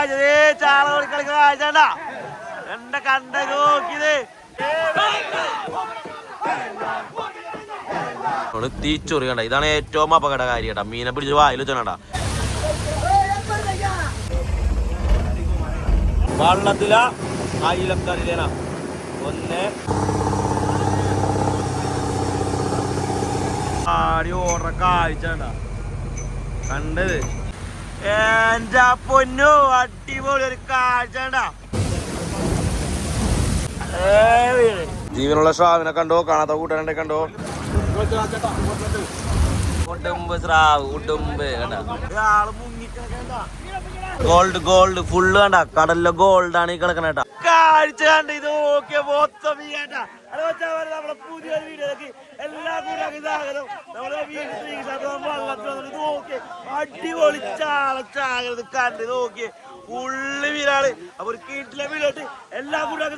കാഴ്ച ചാള കണ്ടാ? എന്റെ കണ്ട നോക്കിയത്. തീച്ചൊറി കണ്ട ഇതാണ് ഏറ്റവും അപകടകാരി കേട്ടാ മീനെ പിടിച്ച് വായിൽ വെച്ചോണ്ടാ. വള്ളത്തില അയിലക്കറിയിലേന ഒന്ന്. ആടി ഓറ കാഴ്ച കണ്ടാ. കണ്ടത്? എന്റെ പൊന്നു അടിപൊളി ഒരു കാഴ്ച ജീവനുള്ള സ്രാവിനെ കണ്ടോ? കാണാത്ത കൂട്ടാനെ കണ്ടോ? ഉടുമ്പ് സ്രാവ് ഉടുമ്പ് ഗോൾഡ് ഗോൾഡ് ഫുള്ള് കണ്ട? കടലിലെ ഗോൾഡാണ് ഈ കിടക്കണ കേട്ടാ. കാഴ്ച കണ്ട ഇത് ഓക്കെ മൊത്തം ഈ കണ്ട അത് വെച്ചാൽ നമ്മുടെ പുതിയൊരു വീഡിയോക്ക് എല്ലാ കൂടെ ഇതാകലും നമ്മുടെ വീട്ടിൽ ഇത് നോക്കി. അടിപൊളി ചാളച്ചാകരുത് കണ്ട് ഇത് ഓക്കെ ഉള്ളി വീരാൾ. അപ്പൊ ഒരു കീട്ടിലെ വീടോട്ട് എല്ലാ കൂടെ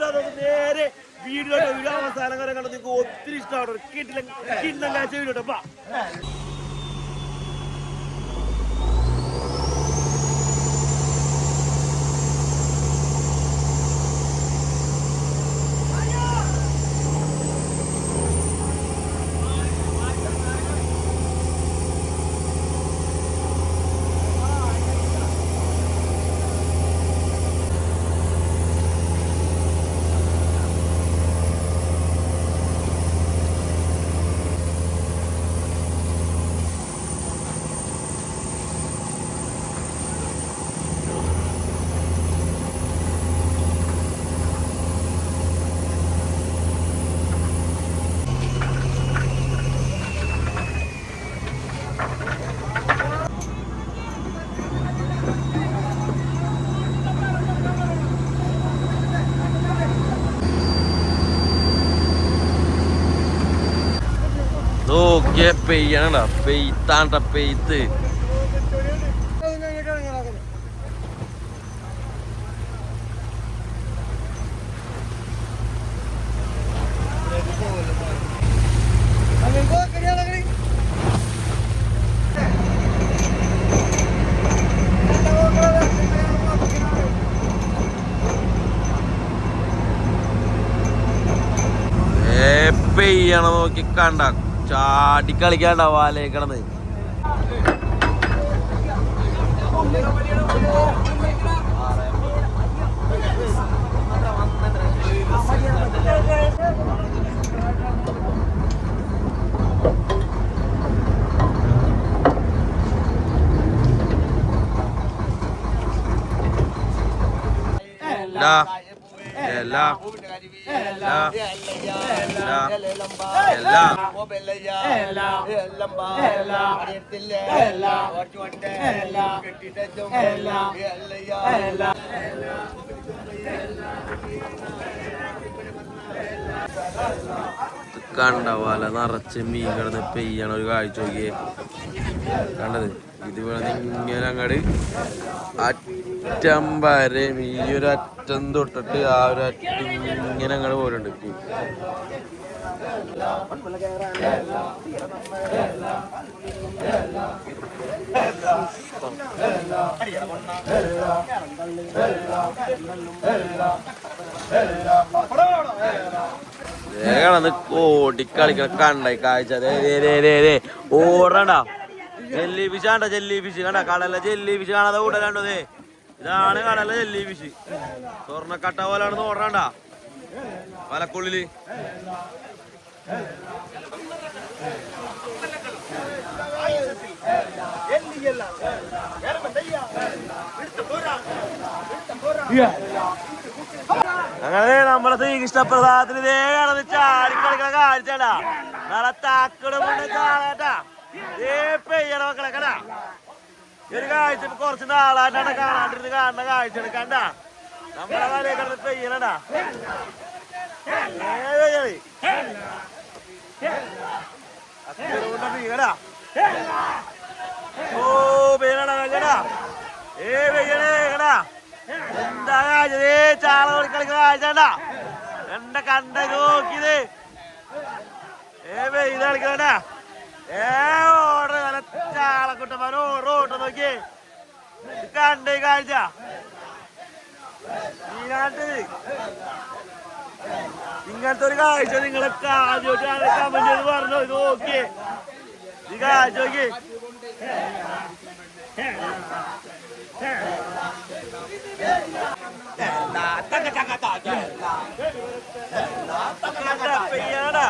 നേരെ വീഡിയോ വീഡിയോ അവസാനം വരെ കണ്ടത് നിങ്ങൾക്ക് ഒത്തിരി ഇഷ്ടമാണ് ഒരു കീട്ടിലെ കിണ്ണം കാഴ്ച വീഡിയോ അപ്പാ നോക്കിയ പെയ്യണ പെയ്ത്താണ്ട പെയ്ത്ത്. പെയ്യണ നോക്കി കണ്ട. ചാടി കളിക്കാണ്ടാവും വാലേ കിടന്ന്. ലാ എല്ലാ എല്ലാ എല്ലാ കണ്ട പോലെ നിറച്ച് മീൻ കിടന്ന് പെയ്യണ ഒരു കാഴ്ച നോക്കിയേ. കണ്ടത്? ഇത് വേണം ഇങ്ങനെ അങ്ങട് അറ്റം വരെ ഈ ഒരു അറ്റം തൊട്ടിട്ട് ആ ഒരു അറ്റം ഇങ്ങനെ അങ്ങനെ പോലുണ്ട് വേഗണത് ഓടിക്കളിക്കണ കണ്ടായി കാഴ്ച. ഓടണ്ട. ജെല്ലി ഫിഷ് കണ്ട? ജെല്ലി ഫിഷ് കണ്ട? കടല ജെല്ലി ഫിഷ് കാണാതെ കൂടലാണ്ടോ ദേ? ഇതാണ് കടല ജെല്ലി ഫിഷ് സ്വർണക്കട്ട പോലാണ് ഓടാണ്ടാ വലക്കുള്ളിൽ. അങ്ങനെ നമ്മളെ ശ്രീകൃഷ്ണപ്രസാദത്തിന് ഇതേ കടന്ന് ചാടിക്കളിക്കണ കാഴ്ചടാ നല്ല താക്കടും കൊണ്ട് കാണാട്ടാ ഏ പെയ്യണ മക്കളെ കടാ ഒരു കാഴ്ച കുറച്ച് നാളായിട്ടാണ് കാണാണ്ടിരുന്ന് കാണുന്ന കാഴ്ച എടുക്കണ്ട നമ്മളെ വരെ കിടന്ന് പെയ്യണടാ. പെയ്യണടാ. ഓ പെയ്യണടാ വെല്ലടാ ഏ പെയ്യണേ എന്താ കാഴ്ച? ചാള കളിക്കുന്ന കാഴ്ച കണ്ടാ? എന്റെ കണ്ട നോക്കിയത്. ഏ പെയ്ത് കളിക്കണ ഏ നല്ല ചാളക്കുട്ടന്മാർ ഓർഡർ ഓട്ടം നോക്കി ഇത് കണ്ടേ കാഴ്ച മീനാട്ട് ഇങ്ങനത്തെ ഒരു കാഴ്ച നിങ്ങളൊക്കെ ആദ്യമായിട്ടാണ് കമന്റ് പറഞ്ഞു ഇത് ഓക്കെ ഈ കാഴ്ച നോക്കി പെയ്യാടാ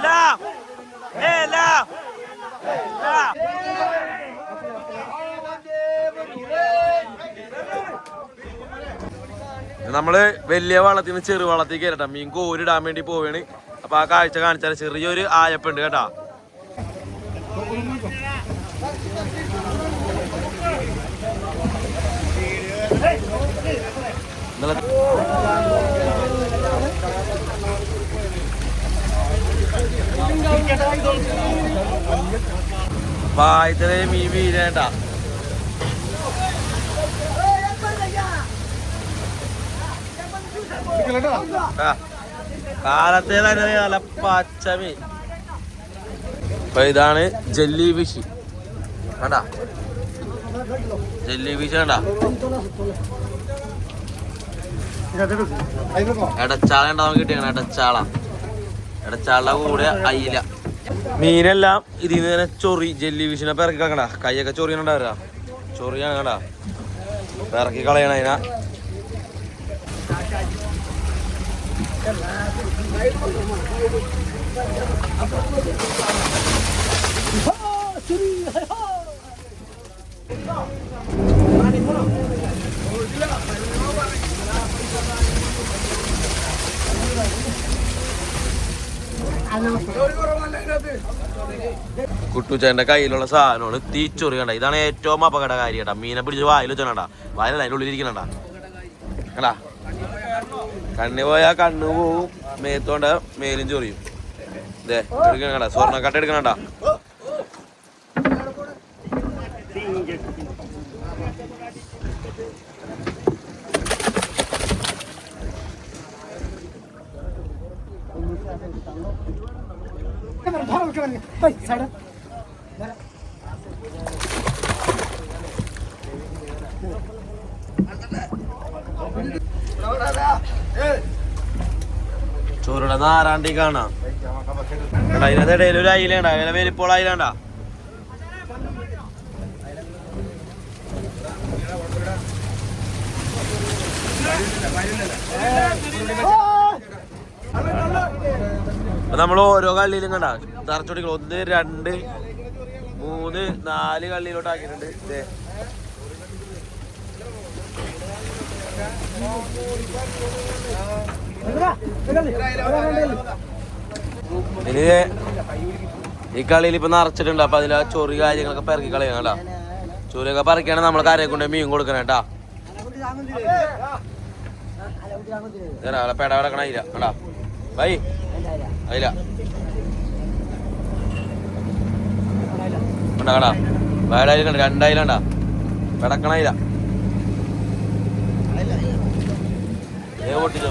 Enough! നമ്മൾ വലിയ വള്ളത്തിൽ നിന്ന് ചെറു വള്ളത്തിൽ കേട്ടോ മീൻ കോരിടാൻ വേണ്ടി പോവാണ്. അപ്പൊ ആ കാഴ്ച കാണിച്ചാൽ ചെറിയൊരു ആയപ്പുണ്ട് കേട്ടാ. പായത്തതേ മീൻ വീഴേണ്ട തന്നെ ഇതാണ് ജെല്ലി ഫിഷ്. വേണ്ട ജെല്ലി ഫിഷ് കണ്ട? എടച്ചാള ഉണ്ടാവാൻ കിട്ടിയാണ് ഇടച്ചാള ഇടച്ചാളുടെ കൂടെ അയില. മീനെല്ലാം ഇതിൽ നിന്ന് തന്നെ ചൊറി ജെല്ലി ഫിഷിനെ പിറക്കി കളക്കണ്ട കൈയൊക്കെ ചൊറിയണുണ്ടാവില്ല ചൊറിയാണ് കണ്ട. പിറക്കി കളയണ അതിനാ. കുട്ടുച്ചേന്റെ കയ്യിലുള്ള സാധനമാണ് തീച്ചൊറി കണ്ട. ഇതാണ് ഏറ്റവും അപകടകാരി കേട്ടാ. മീനെ പിടിച്ച് വായിൽ വെച്ചാണ്ടാ. വായനല്ല അതിന്റെ ഉള്ളിൽ കണ്ടാ? കണ്ണ് പോയാ കണ്ണു പോവും. മേത്തോണ്ട മേലും ചൊറിയും. ഇതേ എടുക്കണ സ്വർണക്കട്ട എടുക്കണണ്ട ചോറുടെ നാരാണ്ടി കാണാം. അതിനകത്ത് ഇടയിൽ ഒരു അയിലുണ്ട. അതിനെ വലിപ്പോൾ അയിലാണ്ടാ. നമ്മൾ ഓരോ കള്ളിയിലും കണ്ട. തറച്ചോടികൾ ഒന്ന് രണ്ട് മൂന്ന് നാല് കള്ളിയിലോട്ട് ആക്കിയിട്ടുണ്ട്. ദേ. ഇനി ഈ കളിയിൽ ഇപ്പൊ നിറച്ചിട്ടുണ്ട്. അപ്പൊ അതിൽ ചൊറി കാര്യങ്ങളൊക്കെ പെറക്കി കളയണം കേട്ടാ. ചൊറിയൊക്കെ പറിക്കാണ് നമ്മൾ കരയെ കൊണ്ട് മീൻ കൊടുക്കണം കേട്ടാ. പേട കിടക്കണ ഇല്ല കേട്ടാ ബൈ അതില കണ്ടാ കണ്ടാ? വയലായാലും കണ്ട? രണ്ടായാലും കണ്ടാ? പെടക്കണയില്ല ഏ പൊട്ടിച്ചോ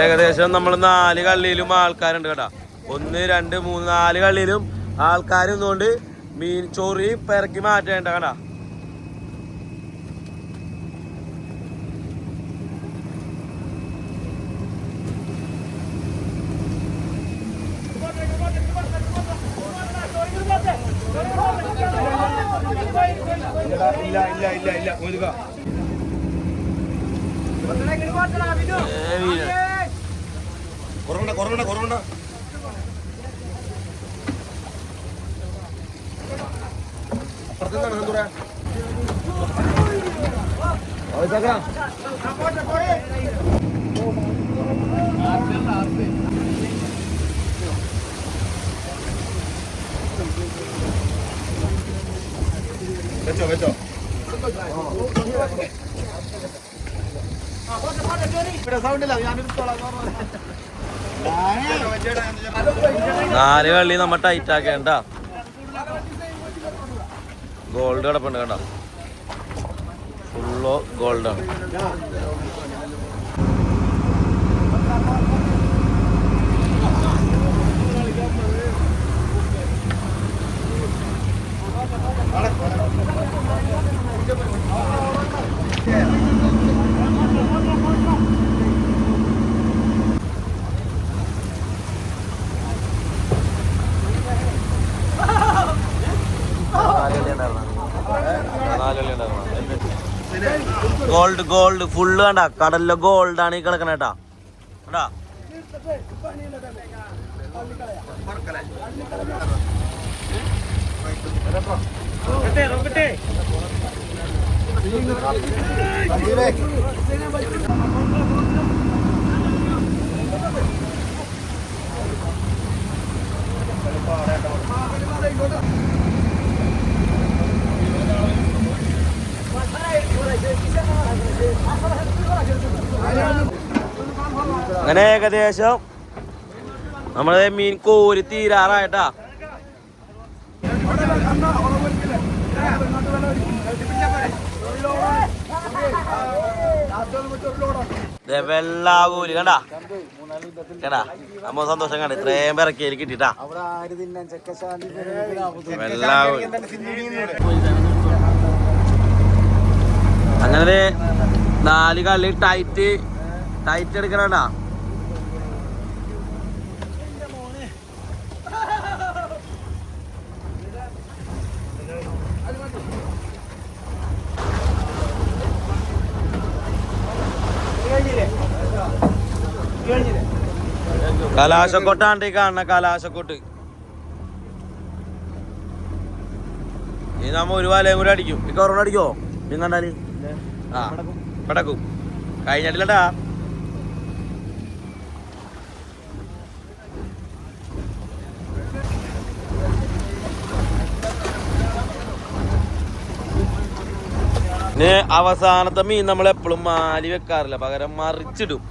ഏകദേശം നമ്മൾ നാല് കള്ളിയിലും ആൾക്കാരുണ്ട് കേട്ടാ. ഒന്ന് രണ്ട് മൂന്ന് നാല് കള്ളിയിലും ആൾക്കാരുന്നോണ്ട് മീൻ ചോറി പെറക്കി മാറ്റേണ്ട കേട്ടാ. కొరకుండా కొరకుండా కొరకుండా നാല് കളി നമ്മ ടൈറ്റ് ആക്കേണ്ട. ഗോൾഡ് കിടപ്പുണ്ട് കണ്ട? ഫുള്ളോ ഗോൾഡാണ് ഗോൾഡ് ഗോൾഡ് ഫുള്ള് കണ്ട കടലിലെ ഗോൾഡാണ് ഈ കിടക്കണ കേട്ടാ കണ്ടാ അങ്ങനെ ഏകദേശം നമ്മളെ മീൻ കോരി തീരാറായിട്ടാ. കണ്ടാ? കണ്ടാ? നമ്മ സന്തോഷം കണ്ട ഇത്രയും പേരൊക്കെ കിട്ടിട്ടാ. വെള്ളാകൂലി അങ്ങനെ നാല് കളി ടൈറ്റ് ടൈറ്റ് എടുക്കണടാ കലാശക്കൊട്ടാണ്ട് ഈ കാണുന്ന കലാശക്കൊട്ട്. ഇനി നമ്മ ഒരു വലയും കൂടെ അടിക്കും. ഈ കൊറോണ അടിക്കോ പിന്നെ ആ. പടക്കും കഴിഞ്ഞിട്ടില്ലടാ. അവസാനത്തെ മീൻ നമ്മൾ എപ്പോഴും മാലി വെക്കാറില്ല. പകരം മറിച്ചിടും.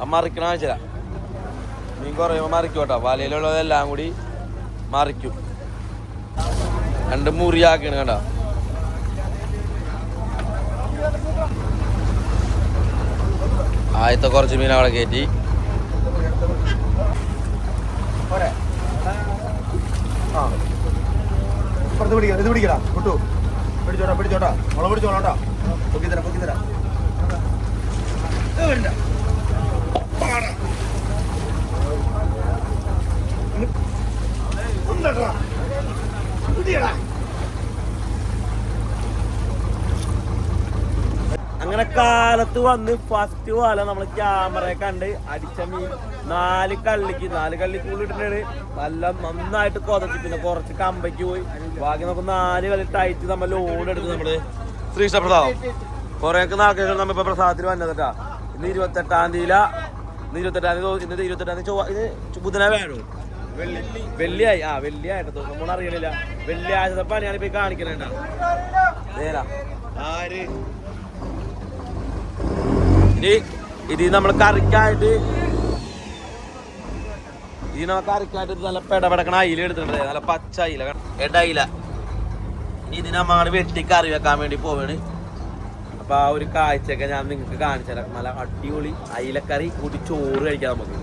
ആ മറിക്കണ ആവശ്യമില്ല. മീൻ കുറയുമ്പോൾ മറിക്കും കേട്ടോ. വലയിലുള്ളതെല്ലാം കൂടി മറിക്കും. രണ്ട് മുറിയാക്കണ കണ്ടോ. ആദ്യത്തെ കുറച്ച് മീൻ അവിടെ കയറ്റി ഇപ്പുറത്ത് പിടിക്കാം ഇത് പിടിക്കടാ കുട്ടു പിടിച്ചോട്ടാ പിടിച്ചോട്ടാ മുളക് പിടിച്ചോളാട്ടാ പൊക്കി തരാം പൊക്കി തരാം അങ്ങനെ കാലത്ത് വന്ന് ഫസ്റ്റ് പോലെ നമ്മൾ ക്യാമറയെ കണ്ട് അടിച്ച മീൻ നാല് കള്ളിക്ക് നാല് കള്ളി ഇട്ടിട്ടുണ്ട്. നല്ല നന്നായിട്ട് കൊതച്ച്. പിന്നെ കുറച്ച് കമ്പയ്ക്ക് പോയി. ബാക്കി നമുക്ക് നാല് കളി ടൈറ്റ് നമ്മൾ ലോഡ് എടുത്ത് നമ്മൾ ശ്രീഷ്ടപ്രസാദം കൊറേ കുറെ നാൾക്കാർ നമ്മ ഇപ്പൊ പ്രസാദത്തിൽ വന്നതട്ടാ ഇന്ന് ഇരുപത്തെട്ടാം തീയതി ഇന്ന് ഇരുപത്തെട്ടാം തീയതി ഇന്നത്തെ ഇരുപത്തെട്ടാം തീയതി ചൊവ്വ ഇത് ബുധനാ വേണോ വെള്ളിയായി. ആ വെള്ളിയായിട്ട്. നമ്മൾ അറിയണില്ല. വെള്ളിയാഴ്ചത്തെ പണിയാണ് ഇപ്പൊ ഈ കാണിക്കണേണ്ട നേരാ ആര്? ഇനി ഇത് നമ്മൾ കറിക്കായിട്ട് ഇത് നമ്മൾ കറിക്കായിട്ട് ഇത് നല്ല പെടപെടക്കണ അയില എടുത്തിട്ടുണ്ട്. നല്ല പച്ച അയില. എട അയില. ഇനി ഇതിനെ നമ്മൾ വെട്ടി കറി വെക്കാൻ വേണ്ടി പോവാണ്. അപ്പൊ ആ ഒരു കാഴ്ചയൊക്കെ ഞാൻ നിങ്ങൾക്ക് കാണിച്ചു തരാം നല്ല അടിപൊളി അയിലക്കറി കൂട്ടി ചോറ് കഴിക്കാം നമുക്ക്.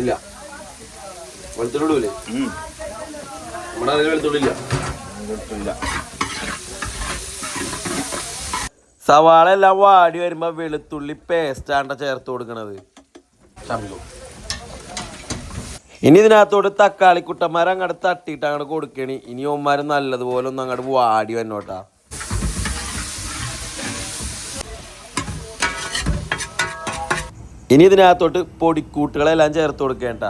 ഇല്ല. നമ്മുടെ അതിൽ വെളുത്തുള്ളില്ല കിട്ടില്ല സവാള എല്ലാം വാടി വരുമ്പോ വെളുത്തുള്ളി പേസ്റ്റാണ്ട ചേർത്ത് കൊടുക്കണത്. ഇനി ഇതിനകത്തോട് തക്കാളി കുട്ടന്മാരെ അങ്ങോട്ട് തട്ടിയിട്ട് അങ്ങോട്ട് കൊടുക്കണി. ഇനി ഒന്മാര് നല്ലതുപോലെ ഒന്ന് അങ്ങോട്ട് വാടി വന്നോട്ടാ ഇനി ഇതിനകത്തോട്ട് പൊടിക്കൂട്ടുകളെല്ലാം ചേർത്ത് കൊടുക്കേണ്ട.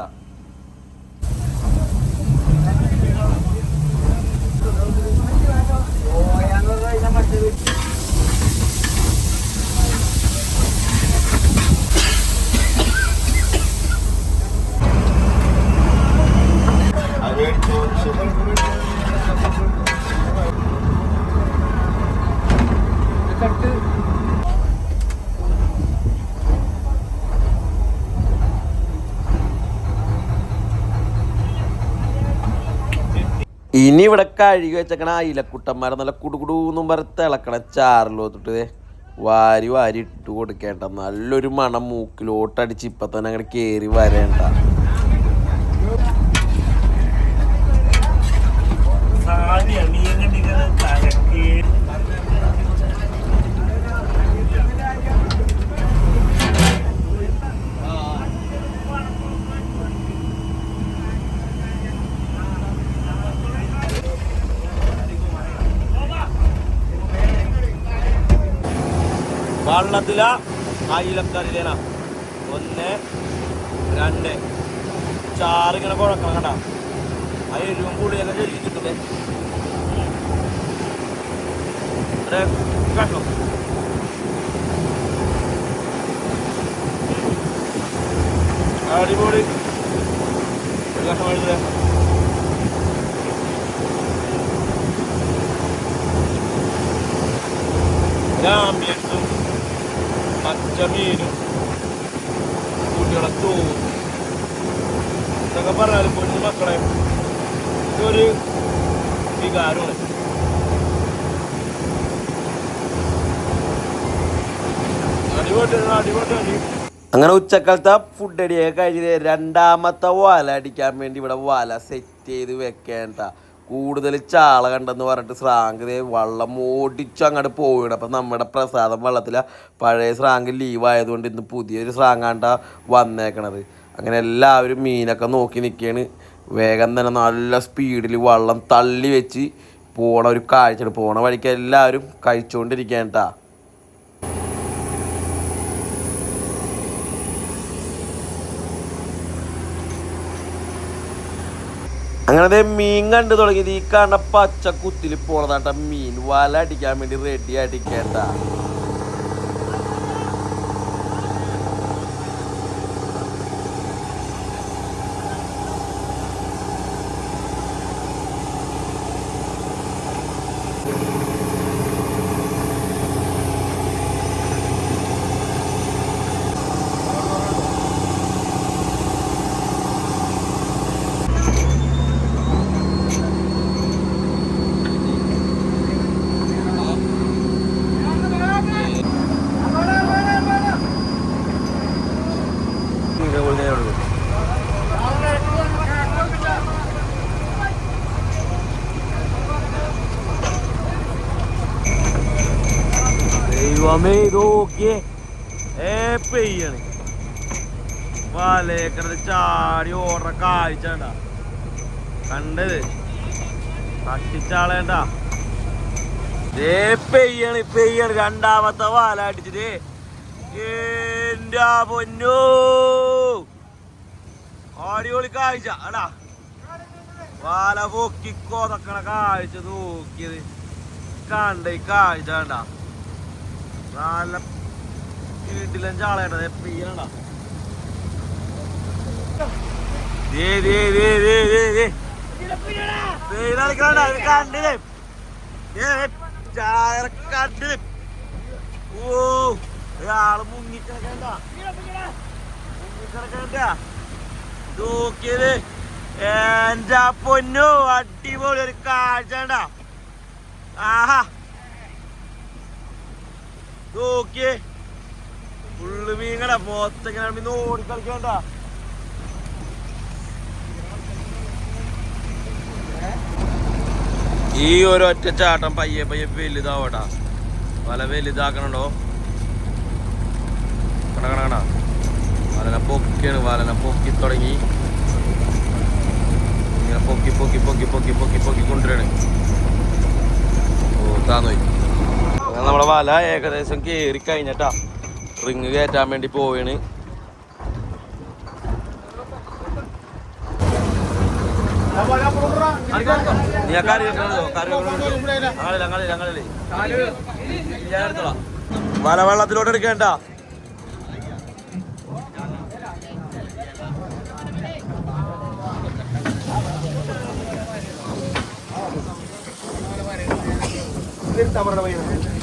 അത് ഇനി ഇവിടെ കഴുകി വെച്ചേക്കണ ഇലക്കുട്ടന്മാരെ നല്ല കുടുകുടൂന്നും പറഞ്ഞ് തിളക്കണ ചാറിലോത്തിട്ട് വാരി വാരി ഇട്ട് കൊടുക്കേണ്ട. നല്ലൊരു മണം മൂക്കിലോട്ടടിച്ച് ഇപ്പൊ തന്നെ അങ്ങനെ കേറി വരേണ്ട. വെള്ളത്തില അയിലക്കറിയിലേന ഒന്ന് രണ്ട്. ചാറിങ്ങനെ കുഴക്കണം കണ്ട ആ എരിവും കൂടിയൊക്കെ ചെല്ലിച്ചിട്ടുണ്ട് കണ്ടോ? അടിപൊളി. ഒരു എഴുതേ ആംബിയൻസും പച്ചമീനും കുട്ടികളെ ചോറും ഇതൊക്കെ പറഞ്ഞാലും പൊന്നു മക്കളെ ഇതൊരു വികാരമാണ്. അങ്ങനെ ഉച്ചക്കാലത്തെ ഫുഡ് അടിയൊക്കെ കഴിഞ്ഞ് രണ്ടാമത്തെ വാല അടിക്കാൻ വേണ്ടി ഇവിടെ വാല സെറ്റ് ചെയ്ത് വെക്കേണ്ട കൂടുതൽ ചാള കണ്ടെന്ന് പറഞ്ഞിട്ട് സ്രാങ്ക് വള്ളം ഓടിച്ചു അങ്ങോട്ട് പോവുകയാണ്. അപ്പം നമ്മുടെ പ്രസാദം വള്ളത്തില പഴയ സ്രാങ്ക് ലീവായതുകൊണ്ട് ഇന്ന് പുതിയൊരു സ്രാങ്കാണ്ട വന്നേക്കണത്. അങ്ങനെ എല്ലാവരും മീനൊക്കെ നോക്കി നിൽക്കുകയാണ് വേഗം തന്നെ നല്ല സ്പീഡിൽ വള്ളം തള്ളി വെച്ച് പോണ ഒരു കാഴ്ച പോണ വഴിക്ക് എല്ലാവരും കഴിച്ചുകൊണ്ടിരിക്കേണ്ട അങ്ങനെ മീൻ കണ്ടു തുടങ്ങിയത് ഈ കാണുന്ന പച്ച കുത്തിൽ പോണതാട്ട. മീൻ വല അടിക്കാൻ വേണ്ടി റെഡി അടിക്കേണ്ട ദൈവമേ പെയ്യാണ്. വലയക്കടത് ചാടി ഓടുന്ന കാഴ്ച കണ്ടാ. കണ്ടത്? തട്ടിച്ചാളേണ്ട പെയ്യാണ് പെയ്യാണ്. രണ്ടാമത്തെ വാല അടിച്ചിട്ട് എന്റെ പൊന്നോ. അടിപൊളി കാഴ്ച അടാ വാല പൊക്കിക്കോതക്കണ കാഴ്ച നോക്കിയത്. കണ്ട കാഴ്ച കണ്ട. നല്ല വീട്ടിലും ചാളേണ്ട പെയ്യണ്ട ഒരാൾ മുങ്ങിക്കിടക്കണ്ട. എന്റെ പൊന്നു അടിപൊളി ഒരു കാഴ്ച ആഹാ. നോക്കിയേ. ഫുള്ള് മീങ്ങട മൊത്തം ഇങ്ങനെ ഓടിക്കളിക്കണ്ട ഈ ഒരു ഒറ്റ ചാട്ടം പയ്യെ പയ്യെ വലുതാവട്ടാ വല വലുതാക്കണുണ്ടോ? കട വലന പൊക്കിയാണ് വലന പൊക്കി തുടങ്ങി. ഇങ്ങനെ പൊക്കി പൊക്കി പൊക്കി പൊക്കി പൊക്കി പൊക്കി കൊണ്ടുവരണേ. ഓ താന്നോയി അങ്ങനെ നമ്മളെ വല ഏകദേശം കേറി കഴിഞ്ഞിട്ടാ. റിങ് കയറ്റാൻ വേണ്ടി പോവാണ്. വല വെള്ളത്തിലോട്ട് എടുക്കേണ്ട. നിർത്താൻ പറഞ്ഞ പയ്യനെ. നിർത്തടാ. പയ്യനെ, ഇത്ര, ഇത്ര.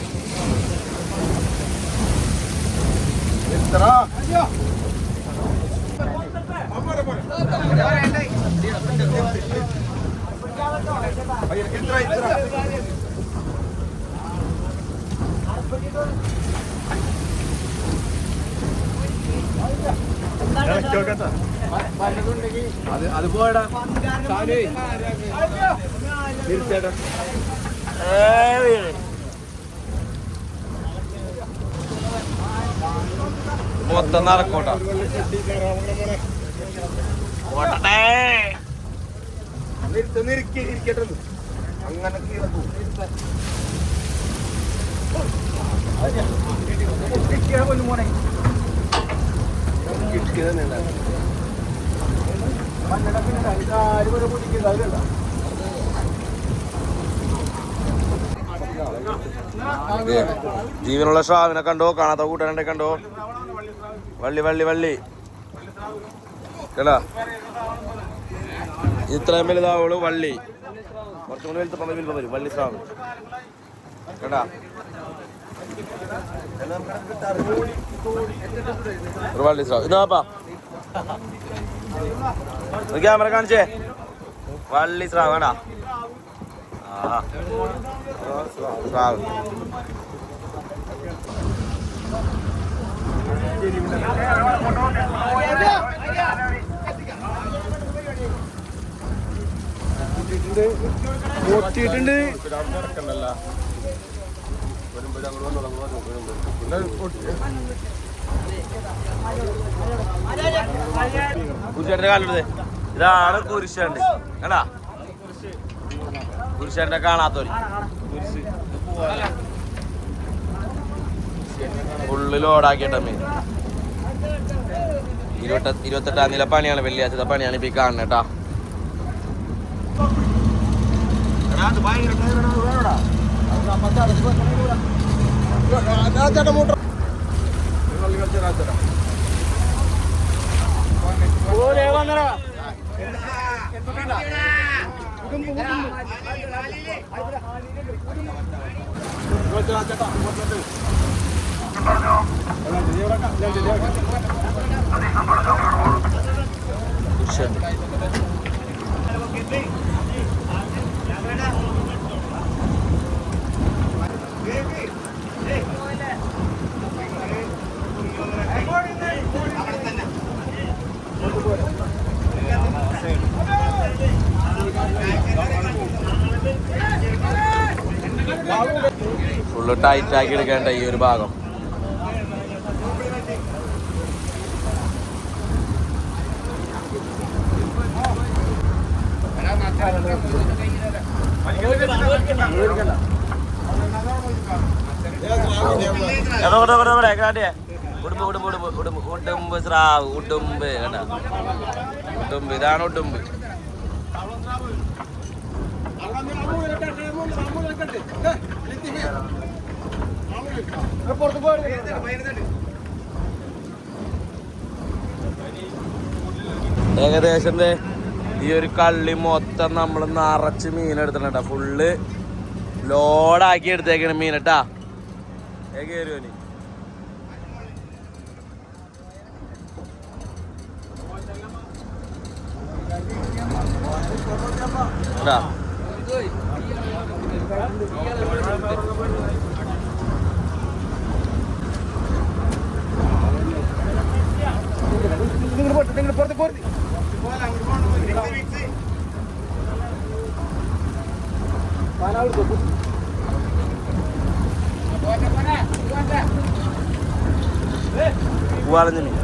അത് അത് പോയടാ തീർച്ചയായിട്ടും മൊത്തം നടക്കോട്ടാ ഓട്ടട്ടെ നിർത്ത് നിരക്കി ഇരിക്കട്ടെ ഒന്ന്. അങ്ങനെ കീഴെ പോകും. ഇരിക്കാ പൊന്നു മോനെ. ഇരിക്കുക തന്നെ ഉണ്ടാവും. മണ്ണെണ്ണ പിന്നെ ഉണ്ടാവും. ഇത് ഇവിടെ പൊട്ടിക്കുന്നത് അതിലല്ല. ജീവനുള്ള ശ്രാവിനെ കണ്ടോ? കാണാത്ത കൂട്ടാനെ കണ്ടോ? വള്ളി വള്ളി വള്ളി. കേടാ. ഇത്രയും വലുതാവുള്ളൂ വള്ളി. കുറച്ചും കൂടി വലുപ്പം വലുപ്പം വരും വള്ളി സ്രാവ് കേടാ. ഒരു വള്ളി സ്രാവ് ഇതാപ്പാ ക്യാമറ കാണിച്ചേ. വള്ളി സ്രാവ് കേടാ. ആ ശ്രാവ് കുരിശേട്ടന്റെ കാലെടുത്തേ ഇതാണ് കുരിശാണ്ട്. കണ്ടാ? കുരിശേട്ടനെ കാണാത്തോര് ഫുള്ള് ലോഡാക്കിയിട്ട മീൻ. ഇരുപത്ത ഇരുപത്തെട്ടാം തീയതി പണിയാണ് വെള്ളിയാഴ്ചത്തെ പണിയാണ് ഇപ്പൊ ഈ കാണുന്നത് കേട്ടോ കുരിശേണ്ട് ഫുള്ള് ടൈറ്റ് ആക്കി എടുക്കേണ്ട ഈ ഒരു ഭാഗം. എവിടെ എവിടെ എവിടെ കാട്ടിയേ. ഉടുമ്പ് ഉടുമ്പ് ഉടുമ്പ് ഉടുമ്പ്. ഉടുമ്പ് സ്രാവ് ഉടുമ്പ് കേട്ടാ ഉടുമ്പ് ഇതാണ് ഉടുമ്പ്. ഏകദേശം ഈ ഒരു കള്ളി മൊത്തം നമ്മൾ നിറച്ച് മീൻ എടുത്തിട്ടുണ്ടാ ഫുള്ള് ലോഡാക്കി എടുത്തേക്കണ മീൻ കേട്ടാ. കയറുവനി കേട്ടാ നിങ്ങൾ പുറത്ത് നിങ്ങൾ പുറത്ത് പുറത്ത് പൂവാലഞ്ഞ മീൻ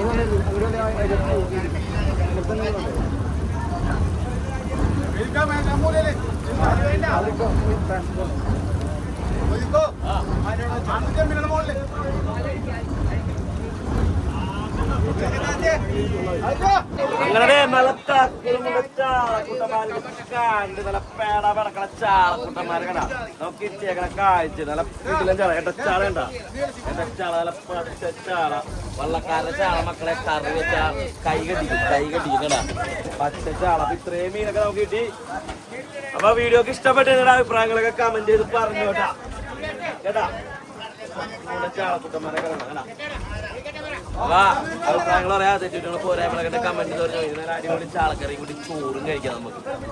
അങ്ങനെ നല്ല തക്കുളുമുള്ള നല്ല ചാള പച്ച ചാള ചാള മക്കളെ കറി വെച്ച കൈ കടിക്കും കൈ കടിക്കും കേടാ പച്ച ചാള. അപ്പൊ ഇത്രയും മീനൊക്കെ നമുക്ക് കിട്ടി അപ്പൊ വീഡിയോക്ക് ഇഷ്ടപ്പെട്ട അഭിപ്രായങ്ങളൊക്കെ കമന്റ് ചെയ്ത് പറഞ്ഞോട്ടാ. കേട്ടാ? കേട്ടാ നമ്മുടെ ചാളക്കുട്ടന്മാരെ കാണാം കേട്ടാ അപ്പൊ അഭിപ്രായങ്ങൾ പറയാ തെറ്റിട്ടുള്ള പോരായ്മകളൊക്കെ കമന്റ് അടിപൊളി ചാളക്കറി കൂടി ചോറും കഴിക്കാം നമുക്ക്.